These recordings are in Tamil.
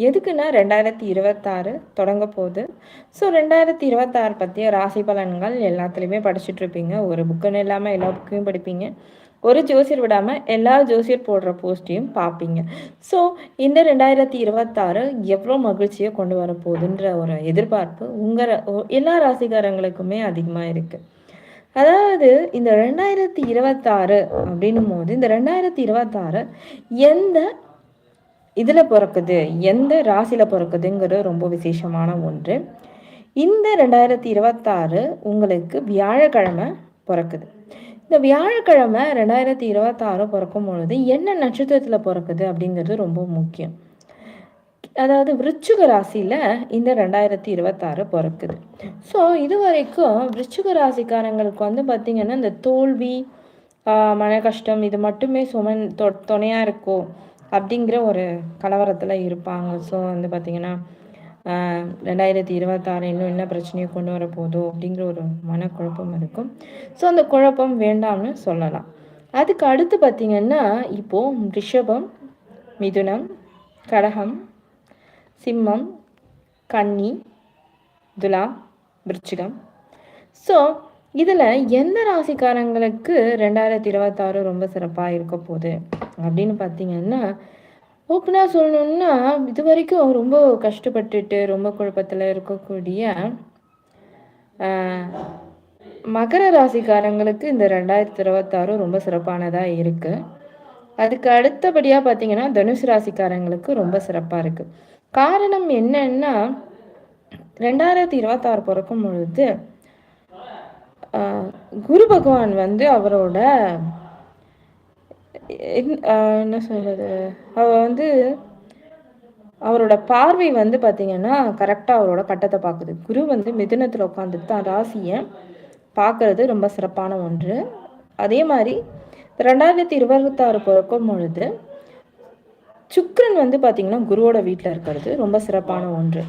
எதுக்குன்னா ரெண்டாயிரத்தி இருபத்தாறு தொடங்க போகுது. ஸோ ரெண்டாயிரத்தி இருபத்தாறு பற்றிய ராசி பலன்கள் எல்லாத்துலேயுமே படிச்சுட்ருப்பீங்க. ஒரு புக்குன்னு இல்லாமல் எல்லா புக்கையும் படிப்பீங்க. ஒரு ஜோசியர் விடாமல் எல்லா ஜோசியர் போடுற போஸ்ட்டையும் பார்ப்பீங்க ஸோ இந்த ரெண்டாயிரத்தி இருபத்தாறு எவ்வளோ மகிழ்ச்சியை கொண்டு வர போகுதுன்ற ஒரு எதிர்பார்ப்பு உங்கள் எல்லா ராசிக்காரங்களுக்குமே அதிகமாக இருக்குது அதாவது இந்த ரெண்டாயிரத்தி இருபத்தாறு அப்படின்னும் போது இந்த ரெண்டாயிரத்தி இருபத்தாறு எந்த இதில் பிறக்குது எந்த ராசியில் பிறக்குதுங்கிறது ரொம்ப விசேஷமான ஒன்று. இந்த ரெண்டாயிரத்தி இருபத்தாறு உங்களுக்கு வியாழக்கிழமை பிறக்குது. இந்த வியாழக்கிழமை ரெண்டாயிரத்தி இருபத்தாறு பிறக்கும் பொழுது என்ன நட்சத்திரத்தில் பிறக்குது அப்படிங்கிறது ரொம்ப முக்கியம். அதாவது விருச்சிக ராசியில் இந்த ரெண்டாயிரத்தி இருபத்தாறு பிறக்குது. ஸோ இது வரைக்கும் விருச்சுக ராசிக்காரங்களுக்கு வந்து பார்த்திங்கன்னா இந்த தோல்வி மன கஷ்டம் இது மட்டுமே சுமன் தொ துணையாக இருக்கும் அப்படிங்கிற ஒரு கலவரத்தில் இருப்பாங்க. ஸோ வந்து பார்த்திங்கன்னா ரெண்டாயிரத்தி இருபத்தாறு இன்னும் என்ன பிரச்சனையை கொண்டு வர போதோ அப்படிங்கிற ஒரு மனக்குழப்பம் இருக்கும். ஸோ அந்த குழப்பம் வேண்டாம்னு சொல்லலாம். அதுக்கு அடுத்து பார்த்திங்கன்னா இப்போது ரிஷபம் மிதுனம் கடகம் சிம்மம் கன்னி துலா விருச்சிகம். ஸோ இதில் எந்த ராசிக்காரங்களுக்கு ரெண்டாயிரத்தி இருபத்தாறு ரொம்ப சிறப்பாக இருக்க போகுது? அப்படின்னு பார்த்தீங்கன்னா ஓப்பனாக சொல்லணுன்னா இது வரைக்கும் ரொம்ப கஷ்டப்பட்டுட்டு ரொம்ப குழப்பத்தில் இருக்கக்கூடிய மகர ராசிக்காரங்களுக்கு இந்த ரெண்டாயிரத்தி இருபத்தாறு ரொம்ப சிறப்பானதாக இருக்குது அதுக்கு அடுத்தபடியாக பார்த்தீங்கன்னா தனுசு ராசிக்காரங்களுக்கு ரொம்ப சிறப்பாக இருக்குது காரணம் என்னன்னா ரெண்டாயிரத்தி இருபத்தாறு பிறக்கும் பொழுது குரு பகவான் வந்து அவரோட என்ன சொல்றது? அவர் வந்து அவரோட பார்வை வந்து பார்த்தீங்கன்னா கரெக்டாக அவரோட கட்டத்தை பார்க்குது குரு வந்து மிதுனத்தில் உட்காந்துட்டு தான் ராசியை பார்க்கறது ரொம்ப சிறப்பான ஒன்று. அதே மாதிரி ரெண்டாயிரத்தி இருபத்தாறு பிறக்கும் பொழுது சுக்ரன் வந்து பார்த்திங்கன்னா குருவோட வீட்டில் இருக்கிறது ரொம்ப சிறப்பான ஒன்று.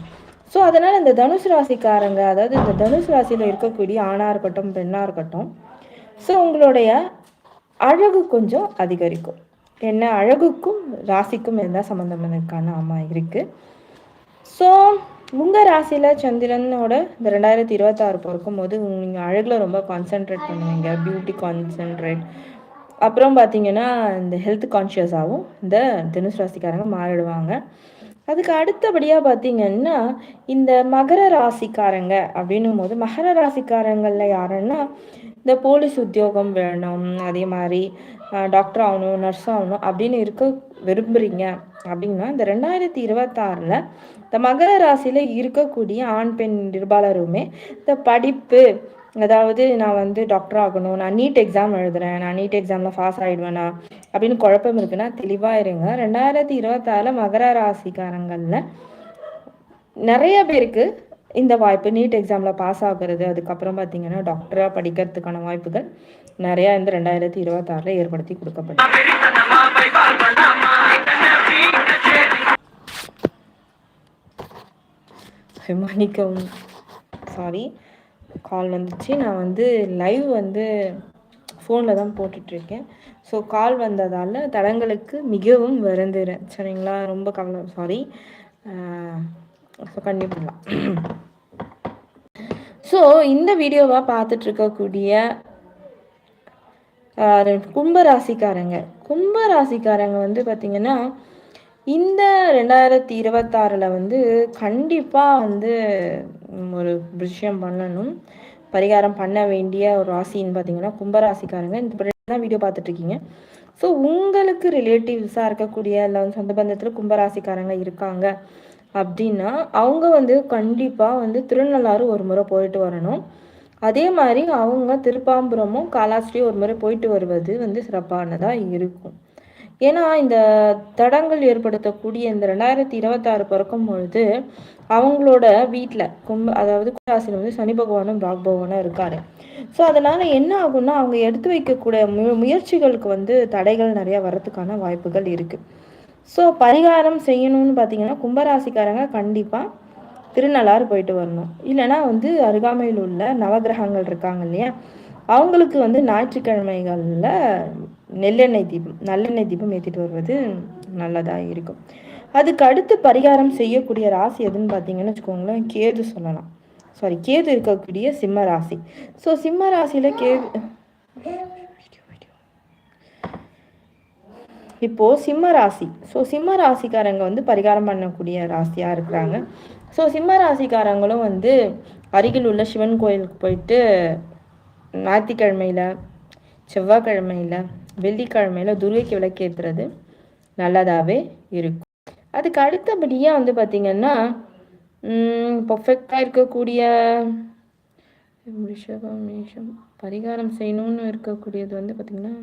ஸோ அதனால் இந்த தனுசு ராசிக்காரங்க அதாவது இந்த தனுசு ராசியில் இருக்கக்கூடிய ஆணாக இருக்கட்டும் பெண்ணாக இருக்கட்டும் ஸோ உங்களுடைய அழகு கொஞ்சம் அதிகரிக்கும். என்ன? அழகுக்கும் ராசிக்கும் இருந்தால் சம்மந்தம் இருக்கான ஆமாம் இருக்குது ஸோ உங்கள் ராசியில் சந்திரனோட இந்த ரெண்டாயிரத்தி இருபத்தாறு பிறக்கும் போது நீங்கள் அழகில் ரொம்ப கான்சென்ட்ரேட் பண்ணுவீங்க. பியூட்டி கான்சென்ட்ரேட் அப்புறம் பார்த்தீங்கன்னா இந்த ஹெல்த் கான்ஷியஸாகவும் இந்த தனுசு ராசிக்காரங்க மாறிடுவாங்க. அதுக்கு அடுத்தபடியாக பார்த்தீங்கன்னா இந்த மகர ராசிக்காரங்க அப்படின்னும் போது மகர ராசிக்காரங்களில் யாருன்னா இந்த போலீஸ் உத்தியோகம் வேணும் அதே மாதிரி டாக்டர் ஆகணும் நர்ஸ் ஆகணும் அப்படின்னு இருக்க விரும்புகிறீங்க அப்படின்னா இந்த ரெண்டாயிரத்தி இருபத்தாறில் இந்த மகர ராசியில் இருக்கக்கூடிய ஆண் பெண் நிர்பாளருமே இந்த படிப்பு அதாவது நான் வந்து டாக்டர் ஆகணும் நான் நீட் எக்ஸாம் எழுதுறேன் நான் நீட் எக்ஸாமில் பாஸ் ஆகிடுவேனா அப்படின்னு குழப்பம் இருக்குன்னா தெளிவாக இருங்க. ரெண்டாயிரத்தி இருபத்தாறில் மகர ராசிக்காரங்களில் நிறைய பேருக்கு இந்த வாய்ப்பு நீட் எக்ஸாமில் பாஸ் ஆகுறது. அதுக்கப்புறம் பார்த்தீங்கன்னா டாக்டராக படிக்கிறதுக்கான வாய்ப்புகள் நிறையா இந்த ரெண்டாயிரத்தி இருபத்தாறில் ஏற்படுத்தி கொடுக்கப்படும் மன்னிக்கவும் சாரி கால் வந்துச்சு. நான் வந்து லைவ் வந்து ஃபோனில் தான் போட்டுட்ருக்கேன். ஸோ கால் வந்ததால் தடங்களுக்கு மிகவும் வருந்துறேன். சரிங்களா? ரொம்ப கவலை சாரி ஸோ கண்டிப்பாக ஸோ இந்த வீடியோவாக பார்த்துட்ருக்கக்கூடிய கும்பராசிக்காரங்க. கும்பராசிக்காரங்க வந்து பார்த்திங்கன்னா இந்த ரெண்டாயிரத்தி இருபத்தாறில் வந்து கண்டிப்பாக வந்து ஒரு விஷயம் பண்ணணும். பரிகாரம் பண்ண வேண்டிய ஒரு ராசின்னு பார்த்தீங்கன்னா கும்பராசிக்காரங்க. இந்த தான் வீடியோ பார்த்துட்ருக்கீங்க. ஸோ உங்களுக்கு ரிலேட்டிவ்ஸாக இருக்கக்கூடிய இல்லை வந்து சொந்த பந்தத்தில் கும்பராசிக்காரங்க இருக்காங்க அப்படின்னா அவங்க வந்து கண்டிப்பாக வந்து திருநள்ளாறு ஒரு முறை போயிட்டு வரணும். அதே மாதிரி அவங்க திருப்பாம்புரமும் காலாஸ்திரியும் ஒரு முறை போயிட்டு வருவது வந்து சிறப்பானதாக இருக்கும். ஏன்னா இந்த தடங்கள் ஏற்படுத்தக்கூடிய இந்த ரெண்டாயிரத்தி இருபத்தாறு பிறக்கும் பொழுது அவங்களோட வீட்டில் கும்ப அதாவது கும்பராசியில் வந்து சனி பகவானும் ராக் பகவானும் இருக்காரு. ஸோ அதனால் என்ன ஆகும்னா அவங்க எடுத்து வைக்கக்கூடிய மு முயற்சிகளுக்கு வந்து தடைகள் நிறையா வரத்துக்கான வாய்ப்புகள் இருக்குது ஸோ பரிகாரம் செய்யணும்னு பார்த்தீங்கன்னா கும்பராசிக்காரங்க கண்டிப்பாக திருநள்ளாறு போயிட்டு வரணும். இல்லைனா வந்து அருகாமையில் உள்ள நவகிரகங்கள் இருக்காங்க இல்லையா? அவங்களுக்கு வந்து ஞாயிற்றுக்கிழமைகளில் நெல்லெண்ணெய் தீபம் நல்லெண்ணெய் தீபம் ஏற்றிட்டு வருவது நல்லதாக இருக்கும். அதுக்கு அடுத்து பரிகாரம் செய்யக்கூடிய ராசி எதுன்னு பார்த்தீங்கன்னு வச்சுக்கோங்களேன் கேது சொல்லலாம். சாரி கேது இருக்கக்கூடிய சிம்ம ராசி. ஸோ சிம்ம ராசியில் கேது இப்போது சிம்ம ராசி. ஸோ சிம்ம ராசிக்காரங்க வந்து பரிகாரம் பண்ணக்கூடிய ராசியாக இருக்கிறாங்க. ஸோ சிம்ம ராசிக்காரங்களும் வந்து அருகில் உள்ள சிவன் கோயிலுக்கு போயிட்டு ஞாயிற்றுக்கிழமையில் செவ்வாய்க்கிழமையில் வெள்ளிக்கிழமையில் துர்கைக்கு விளக்கேற்றுறது நல்லதாகவே இருக்கும். அதுக்கு அடுத்தபடியாக வந்து பார்த்திங்கன்னா பர்ஃபெக்டாக இருக்கக்கூடிய ரிஷபம் மேஷம் பரிகாரம் செய்யணும்னு இருக்கக்கூடியது வந்து பார்த்திங்கன்னா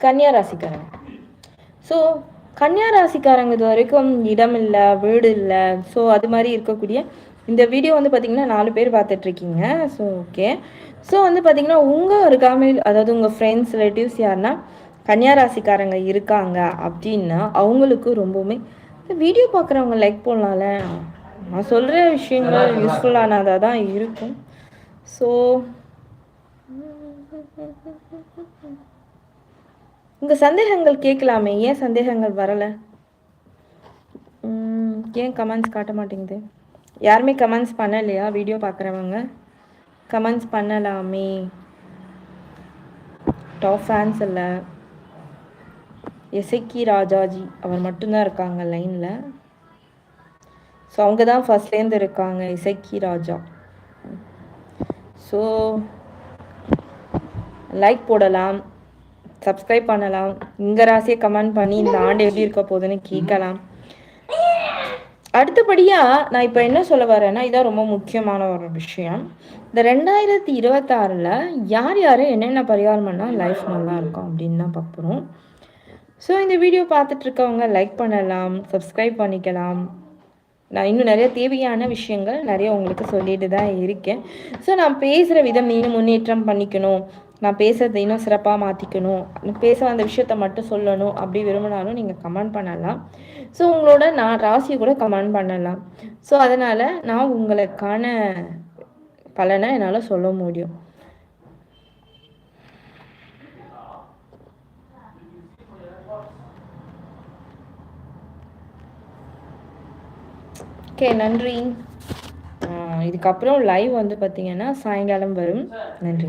கன்னியா ராசிக்காரங்க ஸோ கன்னியா ராசிக்காரங்க இது வரைக்கும் இடம் இல்லை வீடு இல்லை ஸோ அது மாதிரி இருக்கக்கூடிய இந்த வீடியோ வந்து பார்த்திங்கன்னா நாலு பேர் பார்த்துட்ருக்கீங்க ஸோ ஓகே ஸோ வந்து பார்த்திங்கன்னா உங்கள் அருகாமையில் அதாவது உங்கள் ஃப்ரெண்ட்ஸ் ரிலேட்டிவ்ஸ் யாருன்னா கன்னியா ராசிக்காரங்க இருக்காங்க அப்படின்னா அவங்களுக்கு ரொம்பவுமே வீடியோ பார்க்குறவங்க லைக் போடலாம்ல. நான் சொல்கிற விஷயங்கள் யூஸ்ஃபுல்லானதாக தான் இருக்கும். ஸோ உங்கள் சந்தேகங்கள் கேட்கலாமே. ஏன் சந்தேகங்கள் வரலை? ஏன் கமெண்ட்ஸ் காட்ட மாட்டேங்குது? யாருமே கமெண்ட்ஸ் பண்ணலையா? வீடியோ பார்க்குறவங்க? கமெண்ட்ஸ் பண்ணலாமே. டாப் ஃபேன்ஸ் இல்லை. எசைக்கி ராஜாஜி அவர் மட்டும்தான் இருக்காங்க லைனில் ஸோ அவங்க தான் ஃபஸ்ட்லேருந்து இருக்காங்க இசைக்கி ராஜா. ஸோ லைக் போடலாம். சப்ஸ்கிரைப் பண்ணலாம். இங்கே ராசியை கமெண்ட் பண்ணி இந்த ஆண்டு எப்படி இருக்க போகுதுன்னு கேட்கலாம். அடுத்தபடியாக நான் இப்போ என்ன சொல்ல வரேன்னா இதான் ரொம்ப முக்கியமான ஒரு விஷயம். இந்த ரெண்டாயிரத்தி இருபத்தாறில் யார் யார் என்னென்ன பரிகாரம் பண்ணால் லைஃப் நல்லா இருக்கும் அப்படின்னு தான் பார்க்குறோம் ஸோ இந்த வீடியோ பார்த்துட்ருக்கவங்க லைக் பண்ணலாம் சப்ஸ்கிரைப் பண்ணிக்கலாம். நான் இன்னும் நிறைய தேவையான விஷயங்கள் நிறைய உங்களுக்கு சொல்லிட்டு தான் இருக்கேன். ஸோ நான் பேசுகிற விதம் இன்னும் முன்னேற்றம் பண்ணிக்கணும். நான் பேசுறதை இன்னும் சிறப்பாக மாற்றிக்கணும் பேச அந்த விஷயத்த மட்டும் சொல்லணும். அப்படி விரும்பினாலும் நீங்கள் கமெண்ட் பண்ணலாம். ஸோ உங்களோட நான் ராசியை கூட கமெண்ட் பண்ணலாம். ஸோ அதனால் நான் உங்களுக்கான பலனை என்னால் சொல்ல முடியும். ஓகே நன்றி. இதுக்கப்புறம் லைவ் வந்து பார்த்தீங்கன்னா சாயங்காலம் வரும். நன்றி.